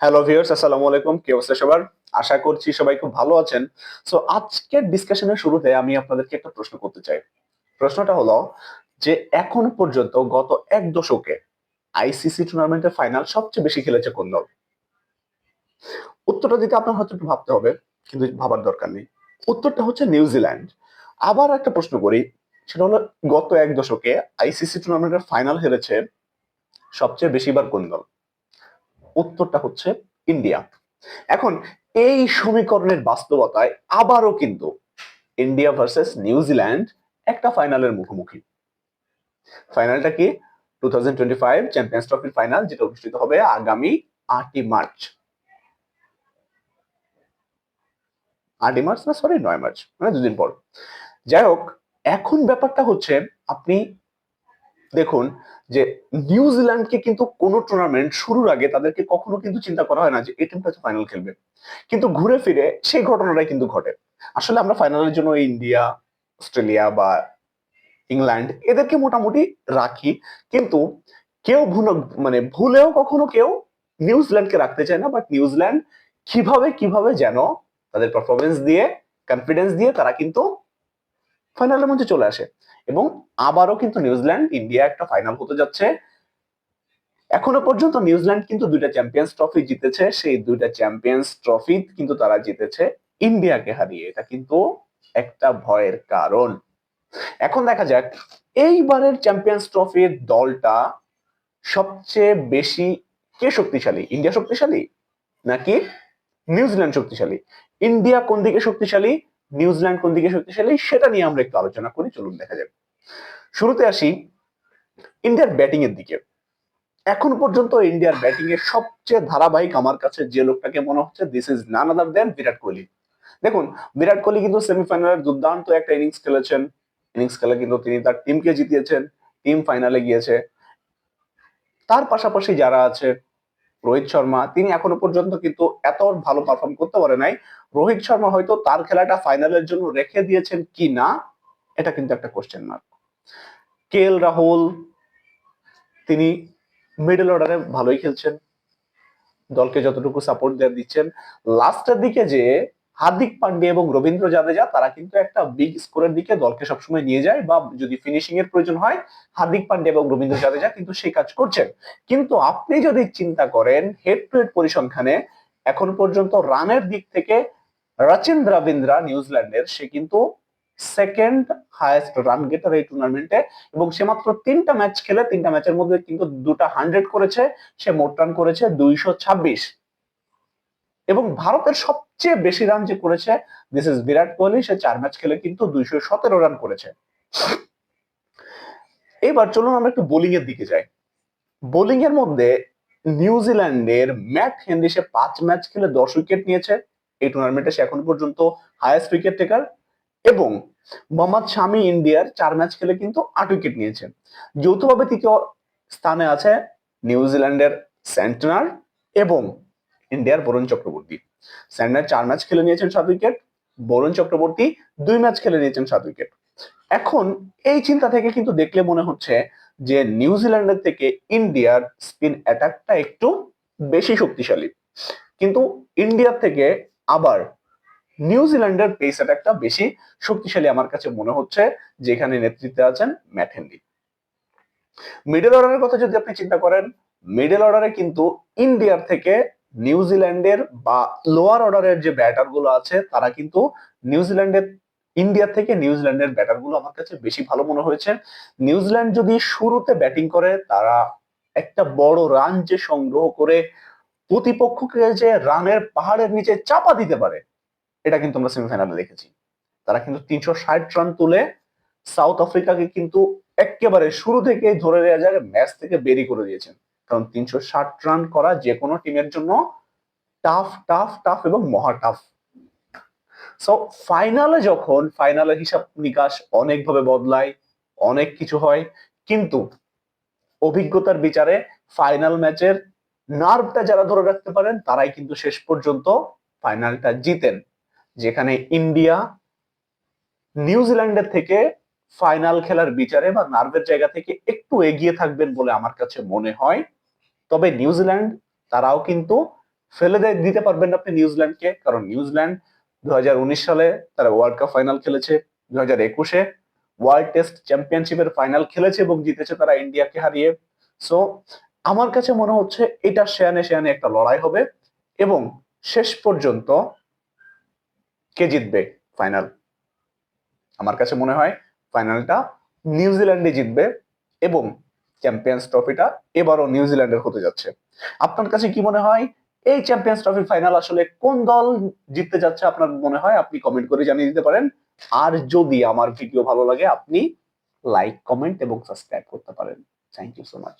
Hello viewers আসসালামু আলাইকুম। কি অবস্থা সবার? আশা করছি সবাই খুব ভালো আছেন। সো আজকের ডিসকাশনের শুরুতে আমি আপনাদেরকে একটা প্রশ্ন করতে চাই। প্রশ্নটা হলো যে, এখন পর্যন্ত গত এক দশকে আইসিসি টুর্নামেন্টের ফাইনাল সবচেয়ে বেশি খেলেছে কোন দল? উত্তরটা দিতে আপনার হয়তো একটু ভাবতে হবে, কিন্তু ভাবার দরকার নেই। উত্তরটা হচ্ছে নিউজিল্যান্ড আবার একটা প্রশ্ন করি, সেটা হলো গত এক দশকে আইসিসি টুর্নামেন্টের ফাইনাল হেরেছে সবচেয়ে বেশিবার কোন দল? উত্তরটা হচ্ছে ইন্ডিয়া। এখন এই সমীকরণের বাস্তবতায় আবারও কিন্তু ইন্ডিয়া ভার্সেস নিউজিল্যান্ড একটা ফাইনালের মুখোমুখি। ফাইনালটা কি? Two thousand twenty five champions ট্রফির ফাইনাল, যেটা অনুষ্ঠিত হবে আগামী আটই মার্চ। আটই মার্চ না, সরি, নয় মার্চ মানে দুদিন পর। যাই হোক, এখন ব্যাপারটা হচ্ছে আপনি দেখুন, যে নিউজিল্যান্ডকে কিন্তু কোন টুর্নামেন্ট শুরুর আগে তাদেরকে কখনো কিন্তু চিন্তা করা হয় না যে এই টিমটা ফাইনাল খেলবে। কিন্তু ঘুরে ফিরে সেই ঘটনাটাই কিন্তু ঘটে। আসলে আমরা ফাইনালের জন্য ইন্ডিয়া অস্ট্রেলিয়া বা ইংল্যান্ড এদেরকে মোটামুটি রাখি। কিন্তু কেউ ভুল মানে ভুলেও কখনো কেউ নিউজিল্যান্ডকে রাখতে চায় না। বাট নিউজিল্যান্ড কীভাবে কীভাবে যেন তাদের পারফরমেন্স দিয়ে কনফিডেন্স দিয়ে তারা কিন্তু ফাইনালের মধ্যে চলে আসে। এবং আবারও কিন্তু নিউজিল্যান্ড, ইন্ডিয়া একটা ফাইনাল হতে যাচ্ছে। এখনও পর্যন্ত নিউজিল্যান্ড কিন্তু দুইটা চ্যাম্পিয়ন্স ট্রফি জিতেছে। সেই দুইটা চ্যাম্পিয়ন্স ট্রফি কিন্তু তারা জিতেছে। ইন্ডিয়াকে হারিয়ে। এটা কিন্তু একটা ভয়ের কারণ। এখন দেখা যাক, এইবারের চ্যাম্পিয়ন্স ট্রফির দলটা সবচেয়ে বেশি কে শক্তিশালী? ইন্ডিয়া শক্তিশালী? নাকি নিউজিল্যান্ড শক্তিশালী? ইন্ডিয়া কোন দিকে শক্তিশালী? নিউজিল্যান্ড কোন দিকে শক্তিশালী, সেটা নিয়ে আমরা একটু আলোচনা করি, চলুন দেখা যাক। শুরুতে আসি ইন্ডিয়ার ব্যাটিং এর দিকে। এখন পর্যন্ত ইন্ডিয়ার ব্যাটিং এর সবচেয়ে ধারাবাহিক আমার কাছে যে লোকটাকে মনে হচ্ছে this is none other than Virat Kohli. দেখুন, বিরাট কোহলি কিন্তু সেমিফাইনালের দুর্দান্ত একটা ইনিংস খেলেছেন। ইনিংস খেলে কিন্তু তিনি তার টিমকে জিতিয়েছেন টিম ফাইনালে গিয়েছে। তার পাশাপাশি যারা আছে রোহিত শর্মা। তিনি এখনও পর্যন্ত কিন্তু এত ভালো পারফর্ম করতে পারে নাই। রোহিত শর্মা হয়তো তার খেলাটা ফাইনালের জন্য রেখে দিয়েছেন কি না, এটা কিন্তু একটা question mark K L Rahul, তিনি মিডল অর্ডারে ভালোই খেলছেন। দলকে যতটুকু সাপোর্ট দেওয়া দিচ্ছেন। লাস্টের দিকে যে হার্দিক পান্ডে এবং রবীন্দ্র জাদেজা, তারা কিন্তু একটা বিগ স্কোরের দিকে দলকে সবসময় নিয়ে যায় বা যদি ফিনিশিং এর প্রয়োজন হয়, হার্দিক পান্ডে এবং রবীন্দ্র জাদেজা কিন্তু সেই কাজ করছেন। কিন্তু আপনি যদি চিন্তা করেন হেড টু হেড পরিসংখ্যানে এখন পর্যন্ত রানের দিক থেকে রচিন রবীন্দ্রা নিউজিল্যান্ডের, সে কিন্তু সেকেন্ড হায়েস্ট রান গেটার এই টুর্নামেন্টে এবং সে মাত্র তিনটা ম্যাচ খেলে, তিনটা ম্যাচের মধ্যে কিন্তু দুটা হান্ড্রেড করেছে, সে মোট রান করেছে দুইশো ছাব্বিশ। এবং ভারতের সবচেয়ে বেশি রান যে করেছে দিস ইজ বিরাট কোহলি, সে চার ম্যাচ খেলে কিন্তু দুইশো সতেরো রান করেছে। এবার চলুন আমরা একটু বোলিং এর দিকে যাই। বোলিং এর মধ্যে নিউজিল্যান্ডের ম্যাট হেনরি সে পাঁচ ম্যাচ খেলে দশ উইকেট নিয়েছে। এই টুর্নামেন্টে সে এখন পর্যন্ত হায়েস্ট উইকেট টেকার এবং মোহাম্মদ শামি ইন্ডিয়ার চার ম্যাচ খেলে কিন্তু আট উইকেট নিয়েছে। যৌথভাবে তৃতীয় স্থানে আছে নিউজিল্যান্ডের সেন্টনার এবং ইন্ডিয়ার বরুণ চক্রবর্তী। স্যান্ডার চার ম্যাচ খেলে নিয়েছেন সাত উইকেট, বরুণ চক্রবর্তী দুই ম্যাচ খেলে নিয়েছেন সাত উইকেট। এখন এই চিন্তা থেকে কিন্তু দেখলে মনে হচ্ছে যে নিউজিল্যান্ডের থেকে ইন্ডিয়ার স্পিন অ্যাটাকটা একটু বেশি শক্তিশালী। কিন্তু ইন্ডিয়ার থেকে আবার নিউজিল্যান্ডের পেস অ্যাটাকটা বেশি শক্তিশালী আমার কাছে মনে হচ্ছে, যেখানে নেতৃত্বে আছেন ম্যাট হেনরি। মিডল অর্ডারের কথা যদি আপনি চিন্তা করেন মিডল অর্ডারে কিন্তু ইন্ডিয়ার থেকে নিউজিল্যান্ডের বা লোয়ার অর্ডারের যে ব্যাটারগুলো আছে, তারা কিন্তু নিউজিল্যান্ডের ইন্ডিয়া থেকে নিউজিল্যান্ডের ব্যাটারগুলো আমার কাছে বেশি ভালো মনে হয়েছে। নিউজিল্যান্ড যদি শুরুতে ব্যাটিং করে, তারা একটা বড় রান যে সংগ্রহ করে প্রতিপক্ষকে যে রানের পাহাড়ের নিচে চাপা দিতে পারে, এটা কিন্তু আমরা সেমিফাইনালে দেখেছি। তারা কিন্তু তিনশো ষাট রান তুলে সাউথ আফ্রিকাকে কিন্তু একেবারে শুরু থেকে ধরে নেওয়া যায় ম্যাচ থেকে বেরি করে দিয়েছেন। কারণ তিনশো ষাট রান করা যে কোনো টিমের জন্য টাফ টাফ টাফ এবং মহা টাফ সো ফাইনালে যখন ফাইনালের হিসাব নিকাশ অনেকভাবে বদলায়, অনেক কিছু হয়, কিন্তু অভিজ্ঞতার বিচারে ফাইনাল ম্যাচের নার্ভটা যারা ধরে রাখতে পারেন, তারাই কিন্তু শেষ পর্যন্ত ফাইনালটা জিতেন। যেখানে ইন্ডিয়া নিউজিল্যান্ডের থেকে ফাইনাল খেলার বিচারে বা নার্ভের জায়গা থেকে একটু এগিয়ে থাকবেন বলে আমার কাছে মনে হয়। তবে নিউজিল্যান্ড তারাও কিন্তু ফেলে দিতে পারবেন আপনি নিউজিল্যান্ডকে। কারণ নিউজিল্যান্ড দু হাজার উনিশ সালে তারা ওয়ার্ল্ড কাপ ফাইনাল খেলেছে দু হাজার একুশে ওয়ার্ল্ড টেস্ট চ্যাম্পিয়নশিপের ফাইনাল খেলেছে এবং জিতেছে তারা ইন্ডিয়াকে হারিয়ে। সো আমার কাছে মনে হচ্ছে এটা শেয়ানে শেয়ানে একটা লড়াই হবে এবং শেষ পর্যন্ত কে জিতবে ফাইনাল আমার কাছে মনে হয় ফাইনালটা নিউজিল্যান্ডে জিতবে এবং চ্যাম্পিয়ন্স ট্রফিটা এবারও নিউজিল্যান্ডের হতে যাচ্ছে। আপনার কাছে কি মনে হয়? এই চ্যাম্পিয়ন্স ট্রফি ফাইনাল আসলে কোন দল জিততে যাচ্ছে আপনার মনে হয়? আপনি কমেন্ট করে জানিয়ে দিতে পারেন। আর যদি আমার ভিডিও ভালো লাগে, আপনি লাইক কমেন্ট এবং সাবস্ক্রাইব করতে পারেন। Thank you so much